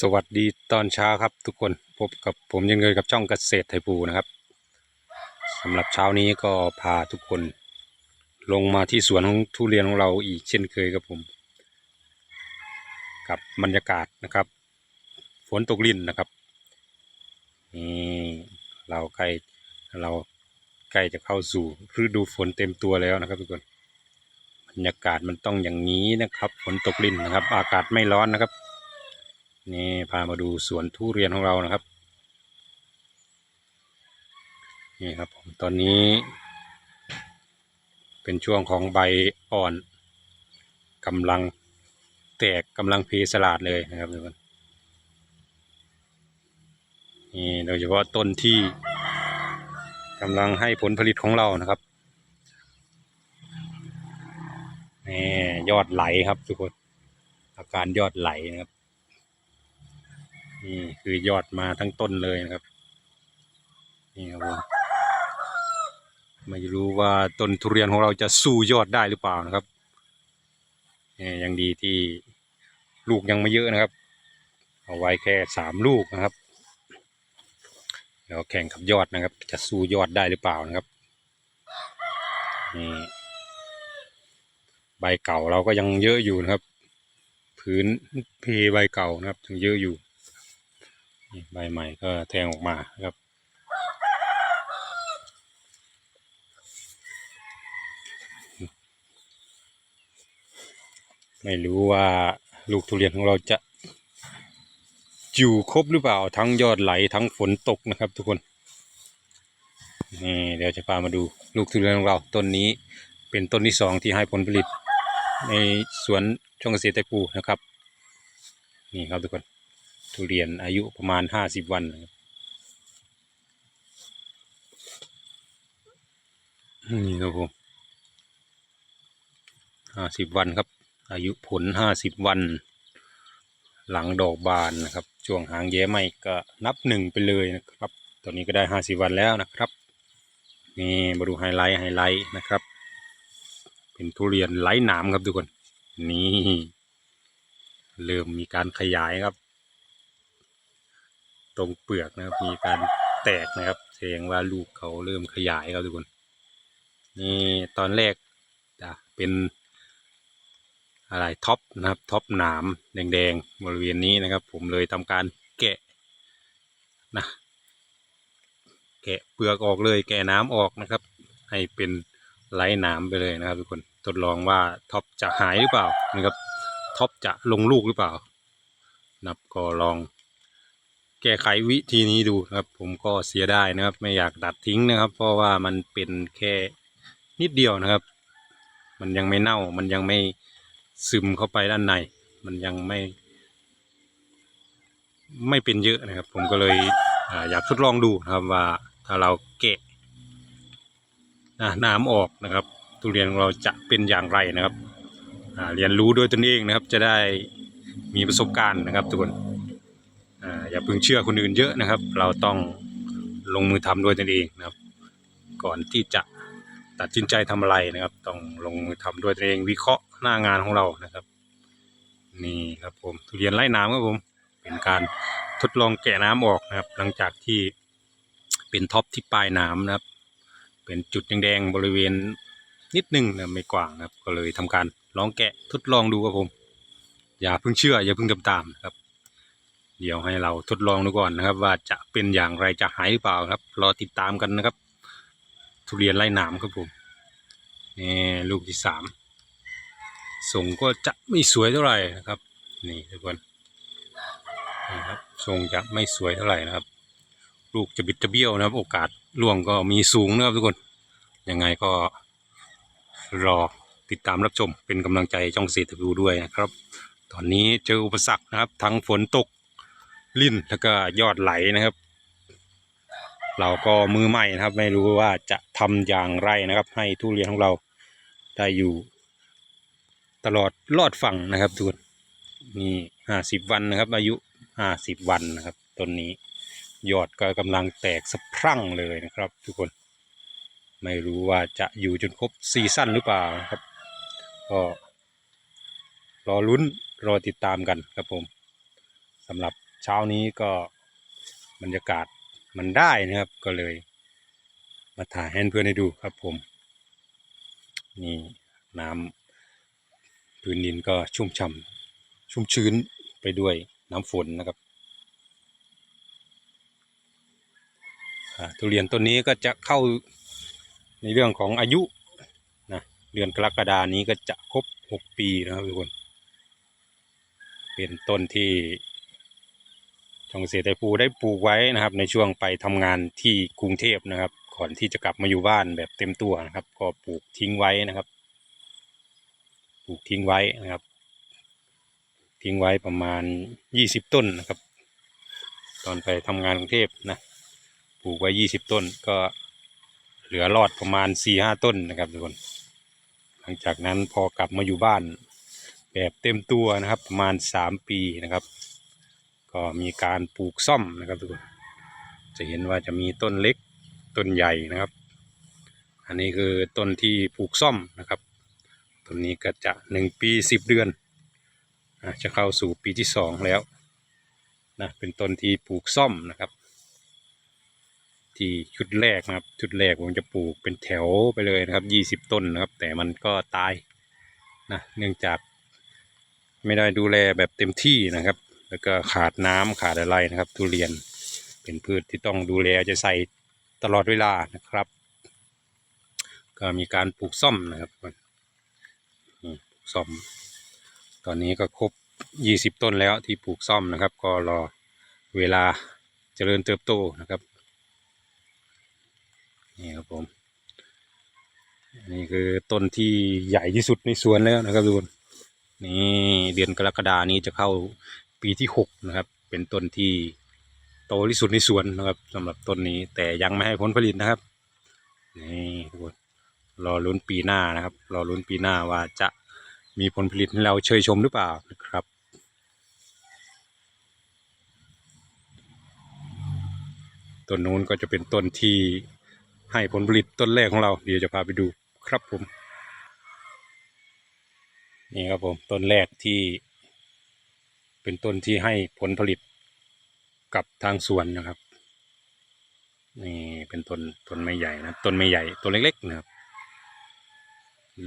สวัสดีตอนเช้าครับทุกคนพบกับผมยังเงยกับช่องเกษตรไทยปูนะครับสำหรับเช้านี้ก็พาทุกคน ลงมาที่สวนของทุเรียนของเราอีกเช่นเคยครับผม กับบรรยากาศนะครับ ฝนตกลิ่นนะครับนี่เราใกล้เราใกล้จะเข้าสู่ฤดูฝนเต็มตัวแล้วนะครับทุกคนบรรยากาศมันต้องอย่างนี้นะครับ ฝนตกลิ่นนะครับ อากาศไม่ร้อนนะครับ นี่พามาดูสวนทุเรียนของเรานะครับ นี่ครับผมตอนนี้ เป็นช่วงของใบอ่อนกำลังแตกกำลังเพสลาดเลยนะครับทุกคนนี่โดยเฉพาะต้นที่กำลังให้ผลผลิตของเรานะครับนี่ยอดไหลครับทุกคนอาการยอดไหลนะครับ นี่คือยอดมาทั้งต้นเลยนะครับ นี่ครับผมไม่รู้ว่าต้นทุเรียนของเราจะสู้ยอดได้หรือเปล่านะครับนี่ยังดีที่ลูกยังไม่เยอะนะครับ เอาไว้แค่สามลูกนะครับแล้วแข่งกับยอดนะครับ จะสู้ยอดได้หรือเปล่านะครับนี่ใบเก่าเราก็ยังเยอะอยู่นะครับ พื้นเพใบเก่านะครับยังเยอะอยู่ ใบใหม่ก็แทงออกมาครับ ไม่รู้ว่าลูกทุเรียนของเราจะอยู่ครบหรือเปล่าทั้งยอดไหลทั้งฝนตกนะครับทุกคนนี่เดี๋ยวจะพามาดูลูกทุเรียนของเราต้นนี้เป็นต้นที่สองที่ให้ผลผลิต ในสวนช่องเกษตรไตปูนะครับ นี่ครับทุกคน ทุเรียนอายุประมาณห้าสิบวันนะครับนี่ครับผมห้าสิบวันครับ อายุผลห้าสิบวัน หลังดอกบานนะครับ ช่วงหางแย้ไม่ก็นับหนึ่งไปเลยนะครับ ตอนนี้ก็ได้ห้าสิบวันแล้วนะครับ นี่มาดูไฮไลท์ไฮไลท์นะครับ เป็นทุเรียนไร้หนามครับทุกคน นี่ เริ่มมีการขยายครับ ตรงเปลือกนะครับ มีการแตกนะครับแสดงว่าลูกเขาเริ่มขยายครับทุกคน นี่ตอนแรกจะเป็นอะไรท็อปนะครับท็อปหนามแดงๆบริเวณนี้นะครับ ผมเลยทำการแกะนะแกะเปลือกออกเลยแกะน้ำออกนะครับ ให้เป็นไร้หนามไปเลยนะครับทุกคนทดลองว่าท็อปจะหายหรือเปล่านะครับท็อปจะลงลูกหรือเปล่านับก็ลอง ก้ไขวิธีนี้ดูครับ ผมก็เสียได้นะครับ ไม่อยากตัดทิ้งนะครับ เพราะว่ามันเป็นแค่นิดเดียวนะครับ มันยังไม่เน่า มันยังไม่ซึมเข้าไปด้านใน มันยังไม่ ไม่เป็นเยอะนะครับ ผมก็เลยออยากทดลองดูนะครับว่าถ้าเราแกะน้ำออกนะครับ ทุเรียนของเราจะเป็นอย่างไรนะครับเรียนรู้ด้วยตนเองนะครับ จะได้มีประสบการณ์นะครับทุกคน อย่าเพิ่งเชื่อคนอื่นเยอะนะครับ เราต้องลงมือทำด้วยตนเองนะครับ ก่อนที่จะตัดสินใจทำอะไรนะครับ ต้องลงมือทำด้วยตนเองวิเคราะห์หน้างานของเรานะครับ นี่ครับผมทุเรียนไร้น้ำครับผมเป็นการทดลองแกะน้ำออกนะครับ หลังจากที่เป็นท็อปที่ปลายน้ำนะครับ เป็นจุดแดงๆบริเวณนิดนึงนะไม่กว้างนะครับ ก็เลยทำการลองแกะทดลองดูครับผม อย่าเพิ่งเชื่อ อย่าเพิ่งทำตามนะครับ เดี๋ยวให้เราทดลองดูก่อนนะครับ ว่าจะเป็นอย่างไรจะหายหรือเปล่าครับ รอติดตามกันนะครับ ทุเรียนไร้หนามครับผมนี่ลูกที่สามส่งก็จะไม่สวยเท่าไหร่นะครับ นี่ทุกคนนี่ครับทรงจะไม่สวยเท่าไหร่นะครับ ลูกจะบิดจะเบี้ยวนะครับ โอกาสล่วงก็มีสูงนะครับทุกคนยังไงก็รอติดตามรับชมเป็นกำลังใจช่องเกษตรดูด้วยนะครับ ตอนนี้เจออุปสรรคนะครับ ทั้งฝนตก ลิ่นแล้วก็ยอดไหลนะครับ เราก็มือใหม่นะครับ ไม่รู้ว่าจะทำอย่างไรนะครับ ให้ทุเรียนของเราได้อยู่ ตลอดรอดฝั่งนะครับทุกคนนี่ห้าสิบวันนะครับ อายุห้าสิบวันนะครับต้นนี้ยอดก็กำลังแตกสะพรั่งเลยนะครับ ทุกคน ไม่รู้ว่าจะอยู่จนครบซีซั่นหรือเปล่าครับ ก็รอลุ้นรอติดตามกันครับผมสำหรับ เช้านี้ก็บรรยากาศมันได้นะครับ ก็เลย มาถ่ายให้เพื่อนให้ดูครับผม นี่น้ำพื้นดินก็ชุ่มฉ่ำชุ่มชื้นไปด้วยน้ำฝนนะครับทุเรียนต้นนี้ก็จะเข้าในเรื่องของอายุนะเดือนกรกฎานี้ก็จะครบหกปีนะครับทุกคน เป็นต้นที่ ช่องเกษตรไทยภูได้ปลูกไว้นะครับ ในช่วงไปทำงานที่กรุงเทพนะครับ ก่อนที่จะกลับมาอยู่บ้านแบบเต็มตัวนะครับ ก็ปลูกทิ้งไว้นะครับ ปลูกทิ้งไว้นะครับ ทิ้งไว้ประมาณยี่สิบต้นนะครับ ตอนไปทำงานกรุงเทพนะปลูกไว้ยี่สิบต้นก็เหลือรอดประมาณสี่ห้าต้นนะครับทุกคน หลังจากนั้นพอกลับมาอยู่บ้านแบบเต็มตัวนะครับ ประมาณสามปีนะครับ ก็มีการปลูกซ่อมนะครับทุกคนจะเห็นว่าจะมีต้นเล็กต้นใหญ่นะครับ อันนี้คือต้นที่ปลูกซ่อมนะครับต้นนี้ก็จะหนึ่งปีสิบเดือนอะจะเข้าสู่ปีที่สองแล้วนะเป็นต้นที่ปลูกซ่อมนะครับ ที่ชุดแรกนะครับชุดแรกผมจะปลูกเป็นแถวไปเลยนะครับยี่สิบต้นนะครับ แต่มันก็ตายนะเนื่องจากไม่ได้ดูแลแบบเต็มที่นะครับ แล้วก็ขาดน้ำขาดอะไรนะครับ ทุเรียนเป็นพืชที่ต้องดูแลจะใส่ตลอดเวลานะครับ ก็มีการปลูกซ่อมนะครับปลูกซ่อม ตอนนี้ก็ครบยี่สิบต้นแล้วที่ปลูกซ่อมนะครับ ก็รอเวลาเจริญเติบโตนะครับนี่ครับผมนี่คือต้นที่ใหญ่ที่สุดในสวนแล้วนะครับทุกคนนี่เดือนกรกฎานี้จะเข้า ปีที่หกนะครับ เป็นต้นที่โตที่สุดในสวนนะครับสำหรับต้นนี้แต่ยังไม่ให้ผลผลิตนะครับนี่ทุกคนรอลุ้นปีหน้านะครับ รอลุ้นปีหน้าว่าจะมีผลผลิตให้เราเชยชมหรือเปล่านะครับต้นนู้นก็จะเป็นต้นที่ให้ผลผลิตต้นแรกของเรา เดี๋ยวจะพาไปดูครับผม นี่ครับผมต้นแรกที่ เป็นต้นที่ให้ผลผลิตกับทางสวนนะครับ นี่เป็นต้นต้นไม่ใหญ่นะต้นไม่ใหญ่ต้นเล็กๆนะครับ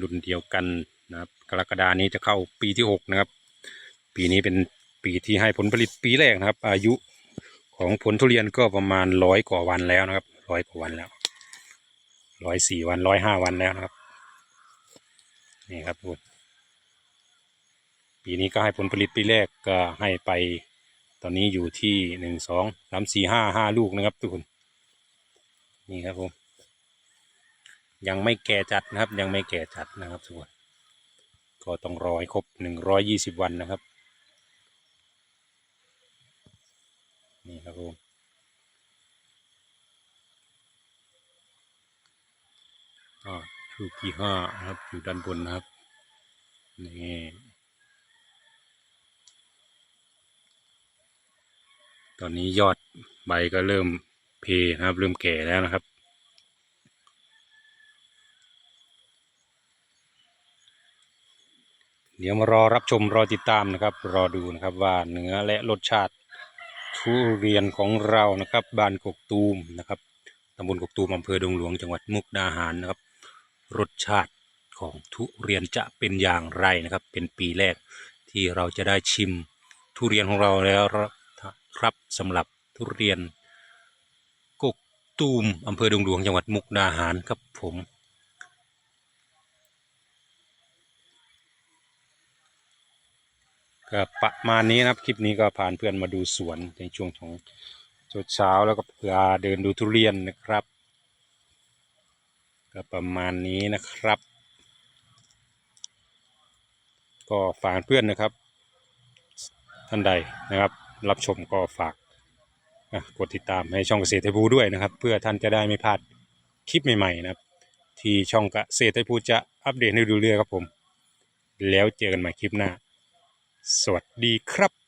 รุ่นเดียวกันนะครับกรกฎานี้จะเข้าปีที่หกนะครับ ปีนี้เป็นปีที่ให้ผลผลิตปีแรกนะครับ อายุของผลทุเรียนก็ประมาณร้อยกว่าวันแล้วนะครับร้อยกว่าวันแล้วร้อยสี่วันร้อยห้าวันแล้วนะครับ นี่ครับทุกคน ปีนี้ก็ให้ผลผลิตปีแรกก็ให้ไป ตอนนี้อยู่ที่หนึ่งสองสามสี่ห้าห้าลูกนะครับทุกคนนี่ครับผมยังไม่แก่จัดนะครับ ยังไม่แก่จัดนะครับทุกคนก็ต้องรอให้ครบหนึ่งร้อยยี่สิบวันนะครับนี่ครับผมก็ลูกที่ห้านะครับอยู่ด้านบนนะครับนี่ ตอนนี้ยอดใบก็เริ่มเพนะครับ เริ่มแก่แล้วนะครับ เดี๋ยวมารอรับชมรอติดตามนะครับ รอดูนะครับว่าเนื้อและรสชาติทุเรียนของเรานะครับบ้านกกตูมนะครับตำบลกกตูมอำเภอดงหลวงจังหวัดมุกดาหารนะครับ รสชาติของทุเรียนจะเป็นอย่างไรนะครับ เป็นปีแรกที่เราจะได้ชิมทุเรียนของเราแล้ว ครับสำหรับทุเรียนกกตูมอำเภอดงหลวงจังหวัดมุกดาหารครับผมก็ประมาณนี้นะครับคลิปนี้ก็ผ่านเพื่อนมาดูสวนในช่วงของเช้าแล้วก็เพื่อเดินดูทุเรียนนะครับ ก็ประมาณนี้นะครับ ก็ฝากเพื่อนนะครับ ท่านใดนะครับ รับชมก็ฝากกดติดตามให้ช่องเกษตรไทยภูด้วยนะครับ เพื่อท่านจะได้ไม่พลาดคลิปใหม่ๆนะครับ ที่ช่องเกษตรไทยภูจะอัปเดตให้ดูเรื่อยครับผม แล้วเจอกันใหม่คลิปหน้า สวัสดีครับ